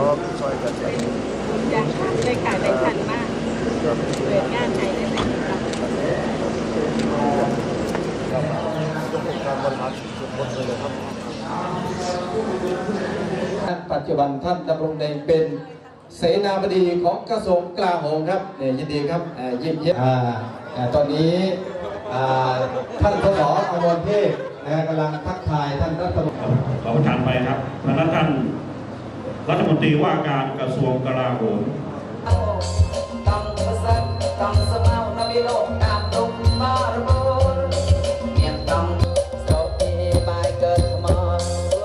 อช่วยกันไปอยากได้ขายได้ทันมากเปิดงานไทยได้ไหมครับการบริหารสุดหมดเลยครับปัจจุบันท่านดำรงตำแหน่งเป็นเสนาบดีของกระทรวงกลาโหมครับเนี่ยยินดีครับเอ่ยิ้มเย้ตอนนี้ท่านสสอมรเทพนะกำลังทักทายท่านรัฐมนตรีขอประทานไปครับทางด้านท่าน รัฐมนตรีว่าการกระทรวงกลาโหมติสมารีน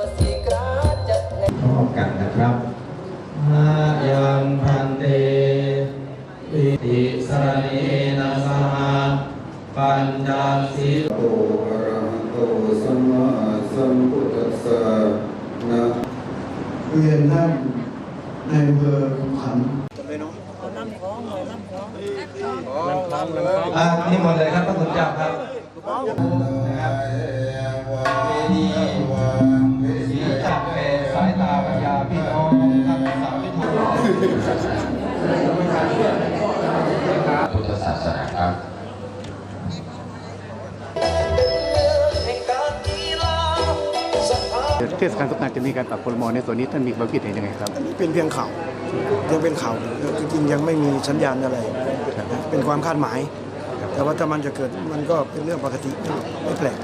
ัสีกราจัดเล็พร้อมกันนะสหปัญจสีโตอะระหะโตสัมมาสัมพุทธัสสะนะ เรียนท่านในอำเภอขุนขันธ์อ่านี่หมดเลยครับพระคุณเจ้าครับนะครับเวดีสีจักแผ่สายตาปัญญาพี่น้องครับสามพิ เทศกาลสงกรานต์จะมีการปรับครมในส่วนนี้ท่านมีความคิดเห็นยังไงครับ เป็นเพียงข่าวยังเป็นข่าวจริงๆยังไม่มีสัญญาณอะไร เป็นความคาดหมาย แต่ว่าถ้ามันจะเกิดมันก็เป็นเรื่องปกติไม่แปลก